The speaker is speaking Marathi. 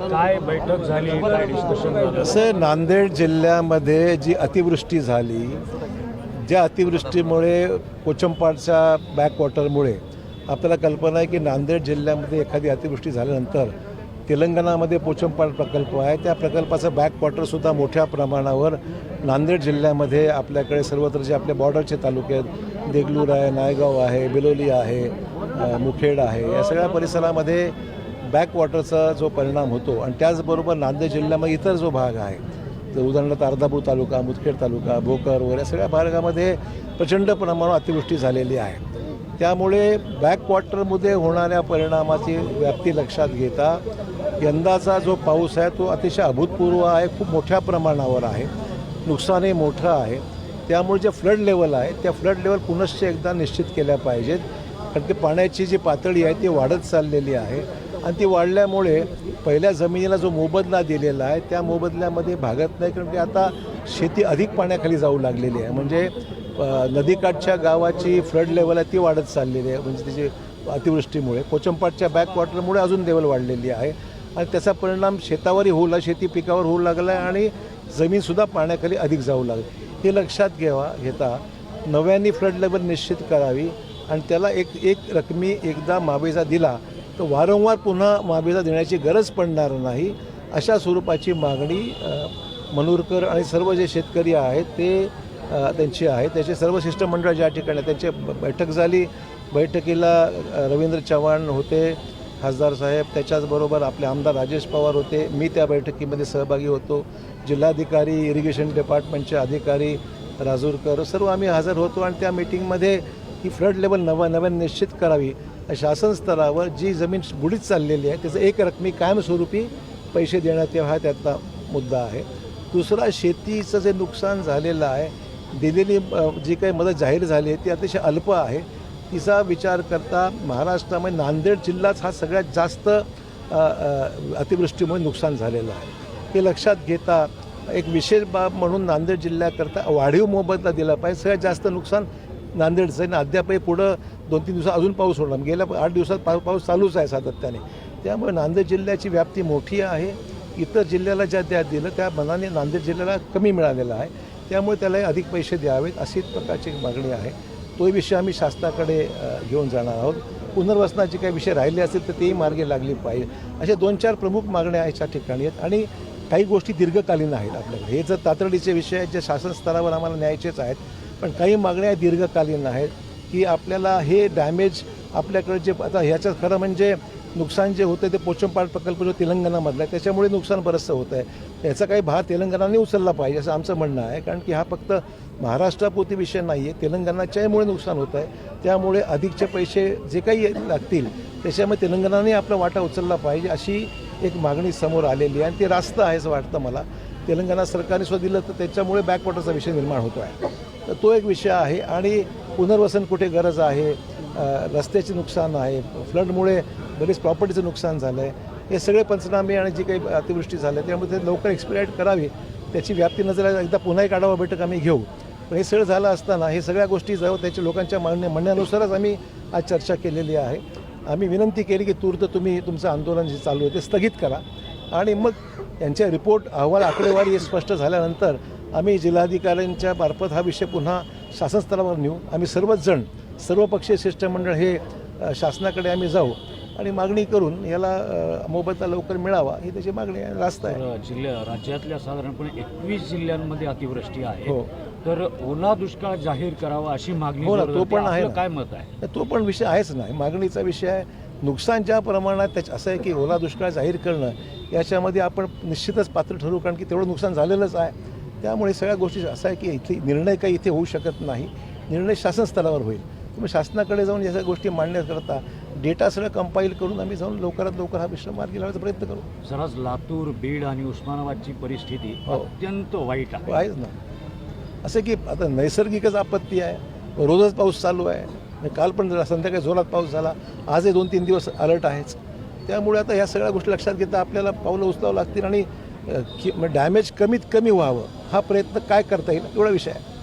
काय बैठक झाली? काय डिस्कशन झालं? असं नांदेड जिल्ह्यामध्ये जी अतिवृष्टी झाली ज्या अतिवृष्टीमुळे कोचंपाडच्या बॅकवॉटरमुळे आपल्याला कल्पना आहे की नांदेड जिल्ह्यामध्ये एखादी अतिवृष्टी झाल्यानंतर तेलंगणामध्ये पोचंपाड प्रकल्प आहे. त्या प्रकल्पाचं बॅकवॉटरसुद्धा मोठ्या प्रमाणावर नांदेड जिल्ह्यामध्ये आपल्याकडे सर्वत्र जे आपले बॉर्डरचे तालुके आहेत देगलूर आहे नायगाव आहे बिलोली आहे मुखेड आहे या सगळ्या परिसरामध्ये बॅकवॉटरचा जो परिणाम होतो आणि त्याचबरोबर नांदेड जिल्ह्यामध्ये इतर जो भाग आहे तर उदाहरणार्थ अर्धापूर तालुका मुदखेड तालुका भोकर वगैरे सगळ्या भागामध्ये प्रचंड प्रमाणावर अतिवृष्टी झालेली आहे. त्यामुळे बॅकवॉटरमध्ये होणाऱ्या परिणामाची व्याप्ती लक्षात घेता यंदाचा जो पाऊस आहे तो अतिशय अभूतपूर्व आहे खूप मोठ्या प्रमाणावर आहे नुकसानही मोठं आहे. त्यामुळे जे फ्लड लेवल आहे त्या फ्लड लेवल पुनश्च एकदा निश्चित केल्या पाहिजेत कारण की पाण्याची जी पातळी आहे ती वाढत चाललेली आहे. आणि ती वाढल्यामुळे पहिल्या जमिनीला जो मोबदला दिलेला आहे त्या मोबदल्यामध्ये भागत नाही कारण की आता शेती अधिक पाण्याखाली जाऊ लागलेली आहे. म्हणजे नदीकाठच्या गावाची फ्लड लेवल आहे ती वाढत चाललेली आहे. म्हणजे त्याची अतिवृष्टीमुळे कोचंपाटच्या बॅकवॉटरमुळे अजून लेवल वाढलेली आहे. आणि त्याचा परिणाम शेतावरही होऊ लागला शेती पिकावर होऊ लागला आहे आणि जमीनसुद्धा पाण्याखाली अधिक जाऊ लागली. हे लक्षात घ्यावा घेता नव्याने फ्लड लेवल निश्चित करावी आणि त्याला एक एक रकमी एकदा मावेजा दिला तर वारंवार पुन्हा मावेजा देण्याची गरज पडणार नाही अशा स्वरूपाची मागणी अ, मनूरकर आणि सर्व जे शेतकरी आहेत ते त्यांची आहे. त्याचे सर्व शिष्टमंडळ ज्या ठिकाणी त्यांची बैठक झाली. बैठकीला रवींद्र चव्हाण होते खासदार साहेब. त्याच्याचबरोबर आपले आमदार राजेश पवार होते. मी त्या बैठकीमध्ये सहभागी होतो. जिल्हाधिकारी इरिगेशन डिपार्टमेंटचे अधिकारी राजूरकर सर्व आम्ही हजर होतो. आणि त्या मीटिंगमध्ये ही फ्लड लेवल नव्या नव्याने निश्चित करावी. शासन स्तरावर जी जमीन बुडीत चाललेली आहे त्याचं एक रकमी कायमस्वरूपी पैसे देण्यात यावं हा त्यातला मुद्दा आहे. दुसरा शेतीचं जे नुकसान झालेलं आहे दिलेली जी काही मदत जाहीर झाली आहे ती अतिशय अल्प आहे. तिचा विचार करता महाराष्ट्रामध्ये नांदेड जिल्हाच हा सगळ्यात जास्त अतिवृष्टीमुळे नुकसान झालेलं आहे. हे लक्षात घेता एक विशेष बाब म्हणून नांदेड जिल्ह्याकरता वाढीव मोबदला दिला पाहिजे. सगळ्यात जास्त नुकसान नांदेडचं आहे आणि अद्यापही पुढं दोन तीन दिवसात अजून पाऊस होणार. गेल्या आठ दिवसात पा पाऊस चालूच आहे सातत्याने. त्यामुळे नांदेड जिल्ह्याची व्याप्ती मोठी आहे. इतर जिल्ह्याला ज्या द्या दिलं त्या मनाने नांदेड जिल्ह्याला कमी मिळालेला आहे. त्यामुळे त्यालाही अधिक पैसे द्यावेत अशी प्रकारची मागणी आहे. तो विषय आम्ही शासनाकडे घेऊन जाणार आहोत. पुनर्वसनाचे काही विषय राहिले असतील तर तेही मार्गे लागली पाहिजे. अशा दोन चार प्रमुख मागण्या याच्या ठिकाणी आहेत. आणि काही गोष्टी दीर्घकालीन आहेत आपल्याकडे. हे जर तातडीचे विषय आहेत जे शासन स्तरावर आम्हाला न्यायचेच आहेत पण काही मागण्या दीर्घकालीन आहेत की आपल्याला हे डॅमेज आपल्याकडे जे आता ह्याच्यात खरं म्हणजे नुकसान जे होतं ते पोचमपाड प्रकल्प जो तेलंगणामधला आहे त्याच्यामुळे नुकसान बरंचसं होतं आहे याचा काही भार तेलंगणाने उचलला पाहिजे असं आमचं म्हणणं आहे कारण की हा फक्त महाराष्ट्रापुरती विषय नाही आहे तेलंगणाच्यामुळे नुकसान होत आहे त्यामुळे अधिकचे पैसे जे काही लागतील त्याच्यामुळे तेलंगणाने आपला वाटा उचलला पाहिजे अशी एक मागणी समोर आलेली आहे आणि ते रास्त आहे असं वाटतं मला. तेलंगणा सरकारने सुद्धा दिलं तर त्याच्यामुळे बॅकवॉटरचा विषय निर्माण होतो आहे तर तो एक विषय आहे. आणि पुनर्वसन कुठे गरज आहे? रस्त्याचे नुकसान आहे. फ्लडमुळे बरेच प्रॉपर्टीचं नुकसान झालं आहे हे सगळे पंचनामे आणि जी काही अतिवृष्टी झाली त्यामुळे ते लवकर एक्सपिराईट करावी त्याची व्याप्ती नजर एकदा पुन्हा एक आढावा बैठक आम्ही घेऊ. पण हे सगळं झालं असताना हे सगळ्या गोष्टी जाऊ त्याच्या लोकांच्या म्हणण्या म्हणण्यानुसारच आम्ही आज चर्चा केलेली आहे. आम्ही विनंती केली की तूर्त तुम्ही तुमचं आंदोलन जे चालू आहे ते स्थगित करा. आणि मग यांच्या रिपोर्ट अहवाल आकडेवारी हे स्पष्ट झाल्यानंतर आम्ही जिल्हाधिकाऱ्यांच्या मार्फत हा विषय पुन्हा शासन स्तरावर नेऊ आम्ही सर्वच जण सर्व पक्षीय शिष्टमंडळ हे शासनाकडे आम्ही जाऊ आणि मागणी करून याला मोबदला लवकर मिळावा ही त्याची मागणी रास्त आहे जिल्ह्या राज्यातल्या साधारणपणे एकवीस जिल्ह्यांमध्ये अतिवृष्टी आहे हो. तर ओला दुष्काळ जाहीर करावा अशी मागणी हो ना, तो. पण आहे. काय मत आहे तो पण विषय आहेच नाही मागणीचा विषय आहे नुकसान ज्या प्रमाणात त्याच्या असं आहे की ओला दुष्काळ जाहीर करणं याच्यामध्ये आपण निश्चितच पात्र ठरू कारण की तेवढं नुकसान झालेलंच आहे त्यामुळे सगळ्या गोष्टी असं आहे की इथे निर्णय काही इथे होऊ शकत नाही. निर्णय शासन स्तरावर होईल. त्यामुळे शासनाकडे जाऊन या सगळ्या गोष्टी मांडण्याकरता डेटा सगळं कंपाईल करून आम्ही जाऊन लवकरात लवकर हा विषय मार्गी लावण्याचा प्रयत्न करू. जराच लातूर बीड आणि उस्मानाबादची परिस्थिती हो. अत्यंत वाईट आहे. आहेच ना. असं की आता नैसर्गिकच आपत्ती आहे. रोजच पाऊस चालू आहे. काल पण संध्याकाळी जोरात पाऊस झाला. आजही दोन तीन दिवस अलर्ट आहेच. त्यामुळे आता ह्या सगळ्या गोष्टी लक्षात घेता आपल्याला पावलं उचलावं लागतील आणि की डॅमेज कमीत कमी व्हावं हा प्रयत्न काय करता येईल? एवढा विषय आहे.